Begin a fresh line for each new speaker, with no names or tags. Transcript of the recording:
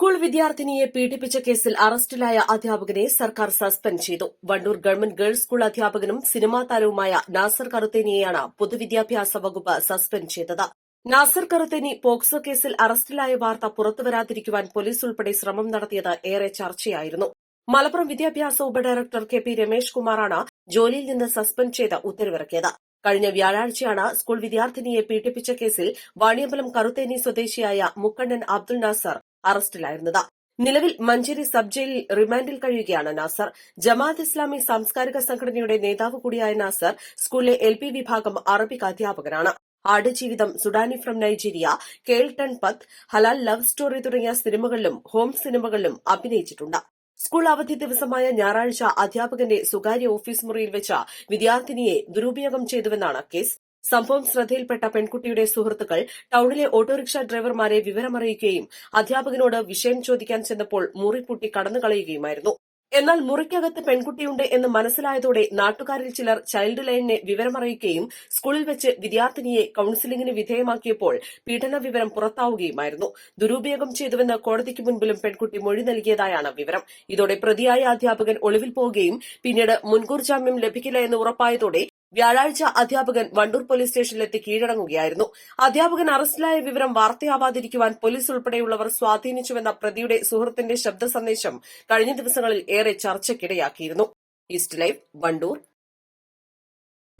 School വിദ്യാർത്ഥിനിയെ പീഡിപ്പിച്ച കേസിൽ അറസ്റ്റിലായ അധ്യാപകനെ സർക്കാർ സസ്പെൻഡ് ചെയ്തു. വണ്ടൂർ ഗവൺമെന്റ് ഗേൾസ് സ്കൂൾ അധ്യാപകനും സിനിമാ താരവുമായ നാസർ കറുത്തേനിയെയാണ് പൊതുവിദ്യാഭ്യാസ വകുപ്പ് സസ്പെൻഡ് ചെയ്തത്. നാസർ കറുത്തേനി പോക്സോ കേസിൽ അറസ്റ്റിലായ വാർത്ത പുറത്തുവരാതിരിക്കുവാൻ പോലീസ് ഉൾപ്പെടെ ശ്രമം നടത്തിയത് ഏറെ ചർച്ചയായിരുന്നു. മലപ്പുറം വിദ്യാഭ്യാസ ഉപഡയറക്ടർ കെ പി രമേഷ് കുമാറാണ് ജോലിയിൽ നിന്ന് സസ്പെൻഡ് ചെയ്ത് ഉത്തരവിറക്കിയത്. കഴിഞ്ഞ വ്യാഴാഴ്ചയാണ് സ്കൂൾ വിദ്യാർത്ഥിനിയെ പീഡിപ്പിച്ച കേസിൽ വാണിയമ്പലം കറുത്തേനി സ്വദേശിയായ മുക്കണ്ണൻ അബ്ദുൾ നാസർ അറസ്റ്റിലായിരുന്നത്. നിലവിൽ മഞ്ചേരി സബ് ജയിലിൽ റിമാൻഡിൽ കഴിയുകയാണ് നാസർ. ജമാഅത്ത് ഇസ്ലാമി സാംസ്കാരിക സംഘടനയുടെ നേതാവ് കൂടിയായ നാസർ സ്കൂളിലെ എൽ പി വിഭാഗം അറബിക് അധ്യാപകനാണ്. ആടുജീവിതം സുഡാനി ഫ്രം നൈജീരിയ കേൾട്ടൺ പത്ത് ഹലാൽ ലവ് സ്റ്റോറി തുടങ്ങിയ സിനിമകളിലും ഹോം സിനിമകളിലും അഭിനയിച്ചിട്ടുണ്ട്. സ്കൂൾ അവധി ദിവസമായ ഞായറാഴ്ച അധ്യാപകന്റെ സ്വകാര്യ ഓഫീസ് മുറിയിൽ വെച്ച വിദ്യാർത്ഥിനിയെ ദുരുപയോഗം ചെയ്തുവെന്നാണ് കേസ്. സംഭവം ശ്രദ്ധയിൽപ്പെട്ട പെൺകുട്ടിയുടെ സുഹൃത്തുക്കൾ ടൌണിലെ ഓട്ടോറിക്ഷ ഡ്രൈവർമാരെ വിവരമറിയിക്കുകയും അധ്യാപകനോട് വിഷയം ചോദിക്കാൻ ചെന്നപ്പോൾ മുറി പൂട്ടി കടന്നുകളയുകയുമായിരുന്നു. എന്നാൽ മുറിക്കകത്ത് പെൺകുട്ടിയുണ്ട് എന്ന് മനസ്സിലായതോടെ നാട്ടുകാരിൽ ചിലർ ചൈൽഡ് ലൈനിനെ വിവരമറിയിക്കുകയും സ്കൂളിൽ വെച്ച് വിദ്യാർത്ഥിനിയെ കൌൺസിലിംഗിന് വിധേയമാക്കിയപ്പോൾ പീഡന വിവരം പുറത്താവുകയുമായിരുന്നു. ദുരുപയോഗം ചെയ്തുവെന്ന് കോടതിക്ക് മുൻപിലും പെൺകുട്ടി മൊഴി നൽകിയതായാണ് വിവരം. ഇതോടെ പ്രതിയായ അധ്യാപകൻ ഒളിവിൽ പോവുകയും പിന്നീട് മുൻകൂർ ജാമ്യം ലഭിക്കില്ല എന്ന് ഉറപ്പായതോടെ വ്യാഴാഴ്ച അധ്യാപകൻ വണ്ടൂർ പോലീസ് സ്റ്റേഷനിലെത്തി കീഴടങ്ങുകയായിരുന്നു. അധ്യാപകൻ അറസ്റ്റിലായ വിവരം വാർത്തയാവാതിരിക്കുവാൻ പോലീസ് ഉൾപ്പെടെയുള്ളവർ സ്വാധീനിച്ചുവെന്ന പ്രതിയുടെ സുഹൃത്തിന്റെ ശബ്ദ സന്ദേശം കഴിഞ്ഞ ദിവസങ്ങളിൽ ഏറെ ചർച്ചയ്ക്കിടയാക്കിയിരുന്നു. East live Wandoor.